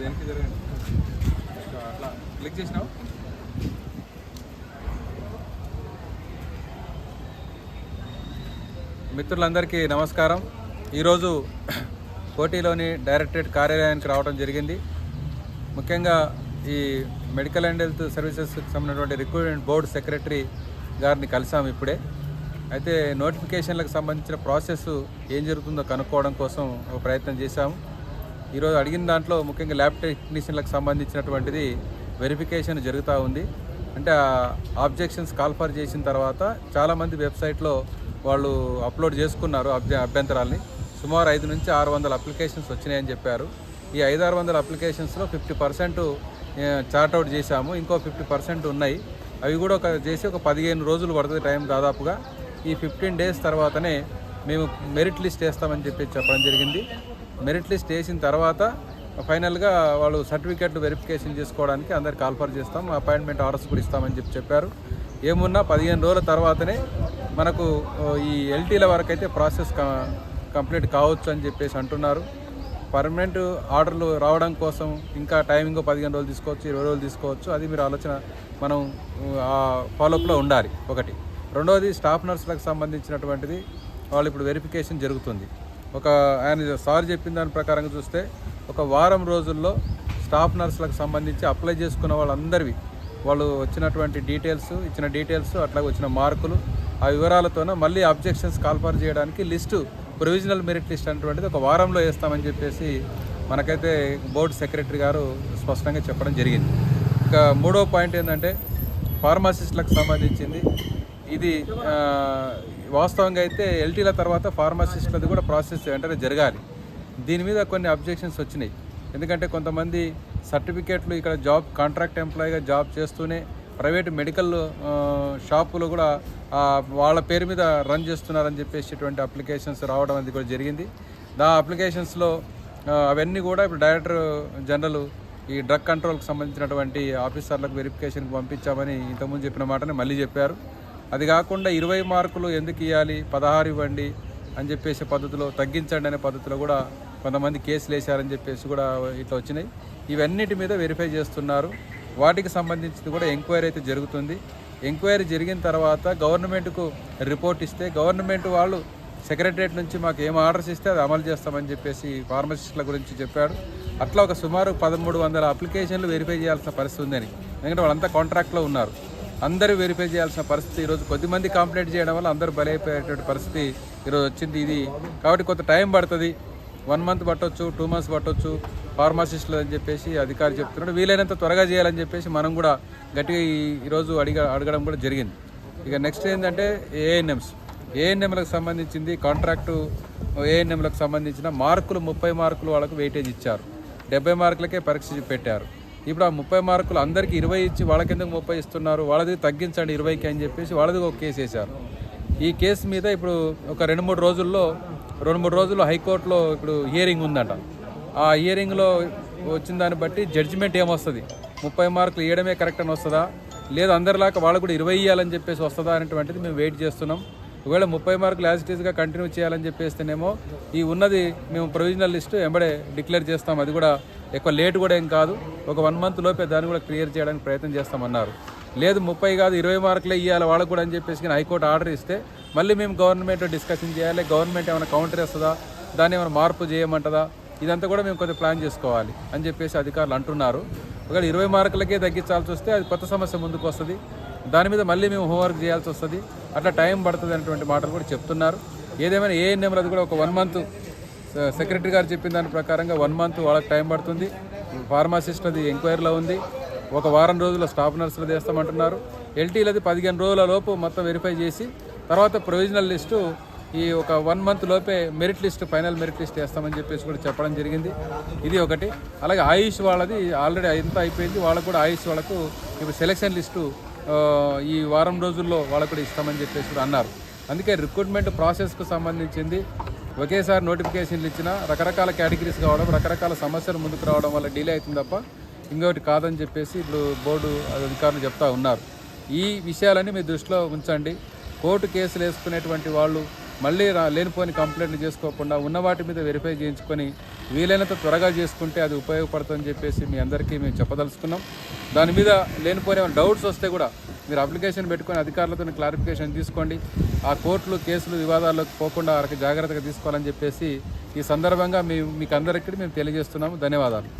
వెనక్కి జరగండి అట్లా క్లిక్ చేసినావు? మిత్రులందరికీ నమస్కారం. ఈరోజు కోటిలోని డైరెక్టరేట్ కార్యాలయానికి రావడం జరిగింది. ముఖ్యంగా ఈ మెడికల్ అండ్ హెల్త్ సర్వీసెస్కి సంబంధించినటువంటి రిక్రూట్మెంట్ బోర్డు సెక్రటరీ గారిని కలిసాం ఇప్పుడే. అయితే నోటిఫికేషన్లకు సంబంధించిన ప్రాసెస్ ఏం జరుగుతుందో కనుక్కోవడం కోసం ఒక ప్రయత్నం చేశాము. ఈరోజు అడిగిన దాంట్లో ముఖ్యంగా ల్యాబ్ టెక్నీషియన్లకు సంబంధించినటువంటిది వెరిఫికేషన్ జరుగుతూ ఉంది. అంటే ఆబ్జెక్షన్స్ కాల్ఫర్ చేసిన తర్వాత చాలామంది వెబ్సైట్లో వాళ్ళు అప్లోడ్ చేసుకున్నారు అభ్య అభ్యంతరాల్ని. సుమారు ఐదు నుంచి ఆరు వందల అప్లికేషన్స్ వచ్చినాయని చెప్పారు. ఈ ఐదు ఆరు వందల అప్లికేషన్స్లో ఫిఫ్టీ పర్సెంట్ చార్ట్అవుట్ చేశాము. ఇంకో ఫిఫ్టీ పర్సెంట్ ఉన్నాయి. అవి కూడా ఒక చేసి ఒక పదిహేను రోజులు పడుతుంది టైం దాదాపుగా. ఈ ఫిఫ్టీన్ డేస్ తర్వాతనే మేము మెరిట్ లిస్ట్ వేస్తామని చెప్పి చెప్పడం జరిగింది. మెరిట్ లిస్ట్ వేసిన తర్వాత ఫైనల్గా వాళ్ళు సర్టిఫికెట్లు వెరిఫికేషన్ చేసుకోవడానికి అందరికి కాల్ఫర్ చేస్తాం. అపాయింట్మెంట్ ఆర్డర్స్ కూడా ఇస్తామని చెప్పి చెప్పారు. ఏమున్నా పదిహేను రోజుల తర్వాతనే మనకు ఈ ఎల్టీల వరకు అయితే ప్రాసెస్ కంప్లీట్ కావచ్చు అని చెప్పేసి అంటున్నారు. పర్మనెంట్ ఆర్డర్లు రావడం కోసం ఇంకా టైమింగ్ పదిహేను రోజులు తీసుకోవచ్చు ఇరవై రోజులు తీసుకోవచ్చు. అది మీరు ఆలోచన మనం ఆ ఫాలోఅప్లో ఉండాలి ఒకటి. రెండవది స్టాఫ్ నర్సులకు సంబంధించినటువంటిది వాళ్ళు ఇప్పుడు వెరిఫికేషన్ జరుగుతుంది. ఒక ఆయన సార్ చెప్పిన దాని ప్రకారంగా చూస్తే ఒక వారం రోజుల్లో స్టాఫ్ నర్సులకు సంబంధించి అప్లై చేసుకున్న వాళ్ళందరివి. వాళ్ళు వచ్చినటువంటి డీటెయిల్స్ ఇచ్చిన డీటెయిల్స్ అట్లాగే వచ్చిన మార్కులు ఆ వివరాలతోన మళ్ళీ అబ్జెక్షన్స్ కాల్ఫర్ చేయడానికి లిస్టు ప్రొవిజనల్ మెరిట్ లిస్ట్ అనేటువంటిది ఒక వారంలో వేస్తామని చెప్పేసి మనకైతే బోర్డు సెక్రటరీ గారు స్పష్టంగా చెప్పడం జరిగింది. ఇక మూడో పాయింట్ ఏంటంటే ఫార్మసిస్టులకు సంబంధించింది. ఇది వాస్తవంగా అయితే ఎల్టీల తర్వాత ఫార్మసిస్ట్లది కూడా ప్రాసెస్ వెంటనే జరగాలి. దీని మీద కొన్ని అబ్జెక్షన్స్ వచ్చినాయి. ఎందుకంటే కొంతమంది సర్టిఫికేట్లు ఇక్కడ జాబ్ కాంట్రాక్ట్ ఎంప్లాయీగా జాబ్ చేస్తూనే ప్రైవేట్ మెడికల్ షాపులు కూడా వాళ్ళ పేరు మీద రన్ చేస్తున్నారని చెప్పేసేటువంటి అప్లికేషన్స్ రావడం అది కూడా జరిగింది. దా అప్లికేషన్స్లో అవన్నీ కూడా ఇప్పుడు డైరెక్టర్ జనరల్ ఈ డ్రగ్ కంట్రోల్కి సంబంధించినటువంటి ఆఫీసర్లకు వెరిఫికేషన్కి పంపించామని ఇంతకుముందు చెప్పిన మాటనే మళ్ళీ చెప్పారు. అది కాకుండా ఇరవై మార్కులు ఎందుకు ఇవ్వాలి పదహారు ఇవ్వండి అని చెప్పేసి పద్ధతిలో తగ్గించండి అనే పద్ధతిలో కూడా కొంతమంది కేసులు వేశారని చెప్పేసి కూడా ఇట్లా వచ్చినాయి. ఇవన్నిటి మీద వెరిఫై చేస్తున్నారు. వాటికి సంబంధించింది కూడా ఎంక్వైరీ అయితే జరుగుతుంది. ఎంక్వైరీ జరిగిన తర్వాత గవర్నమెంట్కు రిపోర్ట్ ఇస్తే గవర్నమెంట్ వాళ్ళు సెక్రటరేట్ నుంచి మాకు ఏం ఆర్డర్స్ ఇస్తే అది అమలు చేస్తామని చెప్పేసి ఫార్మసిస్టుల గురించి చెప్పాడు. అట్లా ఒక సుమారు పదమూడు వందల అప్లికేషన్లు వెరిఫై చేయాల్సిన పరిస్థితి ఉందని. ఎందుకంటే వాళ్ళంతా కాంట్రాక్ట్లో ఉన్నారు. అందరూ వెరిఫై చేయాల్సిన పరిస్థితి ఈరోజు కొద్దిమంది కంప్లైంట్ చేయడం వల్ల అందరూ బలైపోయేటువంటి పరిస్థితి ఈరోజు వచ్చింది ఇది. కాబట్టి కొంత టైం పడుతుంది. వన్ మంత్ పట్టొచ్చు టూ మంత్స్ పట్టొచ్చు. ఫార్మాసిస్టులు అని చెప్పేసి అధికారి చెప్తున్నాడు. వీలైనంత త్వరగా చేయాలని చెప్పేసి మనం కూడా గట్టిగా ఈరోజు అడిగ అడగడం కూడా జరిగింది. ఇక నెక్స్ట్ ఏంటంటే ఏఎన్ఎంస్ ఏఎన్ఎంలకు సంబంధించింది కాంట్రాక్టు ఏఎన్ఎంలకు సంబంధించిన మార్కులు ముప్పై మార్కులు వాళ్ళకు వెయిటేజ్ ఇచ్చారు. డెబ్బై మార్కులకే పరీక్ష పెట్టారు. ఇప్పుడు ఆ ముప్పై మార్కులు అందరికీ ఇరవై ఇచ్చి వాళ్ళకెందుకు ముప్పై ఇస్తున్నారు? వాళ్ళది తగ్గించండి ఇరవైకి అని చెప్పేసి వాళ్ళది ఒక కేసు వేశారు. ఈ కేసు మీద ఇప్పుడు ఒక రెండు మూడు రోజుల్లో రెండు మూడు రోజుల్లో హైకోర్టులో ఇప్పుడు హియరింగ్ ఉందంట. ఆ హియరింగ్లో వచ్చిన దాన్ని బట్టి జడ్జిమెంట్ ఏమొస్తుంది? ముప్పై మార్కులు ఇవ్వడమే కరెక్ట్ అని వస్తుందా? లేదు అందరిలాగా వాళ్ళు కూడా ఇరవై ఇవ్వాలని చెప్పేసి వస్తుందా అనేటువంటిది మేము వెయిట్ చేస్తున్నాం. ఒకవేళ ముప్పై మార్కులు యాజ్ ఇట్ ఈస్గా కంటిన్యూ చేయాలని చెప్పేస్తేనేమో ఈ ఉన్నది మేము ప్రొవిజనల్ లిస్టు ఎంబడే డిక్లేర్ చేస్తాం. అది కూడా ఎక్కువ లేట్ కూడా ఏం కాదు. ఒక వన్ మంత్ లోపే దాన్ని కూడా క్లియర్ చేయడానికి ప్రయత్నం చేస్తామన్నారు. లేదు ముప్పై కాదు ఇరవై మార్కులే ఇవ్వాలి వాళ్ళకు కూడా అని చెప్పేసి కానీ హైకోర్టు ఆర్డర్ ఇస్తే మళ్ళీ మేము గవర్నమెంట్ డిస్కషన్ చేయాలి గవర్నమెంట్ ఏమైనా కౌంటర్ వేస్తుందా దాన్ని ఏమైనా మార్పు చేయమంటదా ఇదంతా కూడా మేము కొద్దిగా ప్లాన్ చేసుకోవాలి అని చెప్పేసి అధికారులు అంటున్నారు. ఒకవేళ ఇరవై మార్కులకే తగ్గించాల్సి వస్తే అది కొత్త సమస్య ముందుకు వస్తుంది. దాని మీద మళ్ళీ మేము హోంవర్క్ చేయాల్సి వస్తుంది. అట్లా టైం పడుతుంది అనేటువంటి మాటలు కూడా చెప్తున్నారు. ఏదేమైనా ఏఎన్ఎంలు అది కూడా ఒక వన్ మంత్ సెక్రటరీ గారు చెప్పిన దాని ప్రకారంగా వన్ మంత్ వాళ్ళకి టైం పడుతుంది. ఫార్మాసిస్ట్ అది ఎంక్వైరీలో ఉంది. ఒక వారం రోజుల్లో స్టాఫ్ నర్సులు చేస్తామంటున్నారు. ఎల్టీలది పదిహేను రోజుల లోపు మొత్తం వెరిఫై చేసి తర్వాత ప్రొవిజనల్ లిస్టు ఈ ఒక వన్ మంత్ లోపే merit list final merit list వేస్తామని చెప్పేసి కూడా చెప్పడం జరిగింది. ఇది ఒకటి. అలాగే ఆయుష్ వాళ్ళది ఆల్రెడీ ఎంత అయిపోయింది. వాళ్ళకు కూడా ఆయుష్ వాళ్ళకు ఇప్పుడు సెలక్షన్ లిస్టు ఈ వారం రోజుల్లో వాళ్ళకు కూడా ఇస్తామని చెప్పేసి కూడా అన్నారు. అందుకే రిక్రూట్మెంట్ ప్రాసెస్కు సంబంధించింది ఒకేసారి నోటిఫికేషన్లు ఇచ్చిన రకరకాల కేటగిరీస్ కావడం రకరకాల సమస్యలు ముందుకు రావడం వల్ల డిలే అవుతుంది తప్ప ఇంకొకటి కాదని చెప్పేసి ఇప్పుడు బోర్డు అధికారులు చెప్తా ఉన్నారు. ఈ విషయాలన్నీ మీ దృష్టిలో ఉంచండి. కోర్టు కేసులు వేసుకునేటువంటి వాళ్ళు మళ్ళీ రా లేనిపోని కంప్లైంట్లు చేసుకోకుండా ఉన్న వాటి మీద వెరిఫై చేయించుకొని వీలైనంత త్వరగా చేసుకుంటే అది ఉపయోగపడుతుందని చెప్పేసి మీ అందరికీ మేము చెప్పదలుచుకున్నాం. దాని మీద లేనిపోయిన డౌట్స్ వస్తే కూడా మీరు అప్లికేషన్ పెట్టుకొని అధికారులతో క్లారిఫికేషన్ తీసుకోండి. ఆ కోర్టులు కేసులు వివాదాల్లోకి పోకుండా వారికి జాగ్రత్తగా తీసుకోవాలని చెప్పేసి ఈ సందర్భంగా మేము మీకు అందరికీ మేము తెలియజేస్తున్నాము. ధన్యవాదాలు.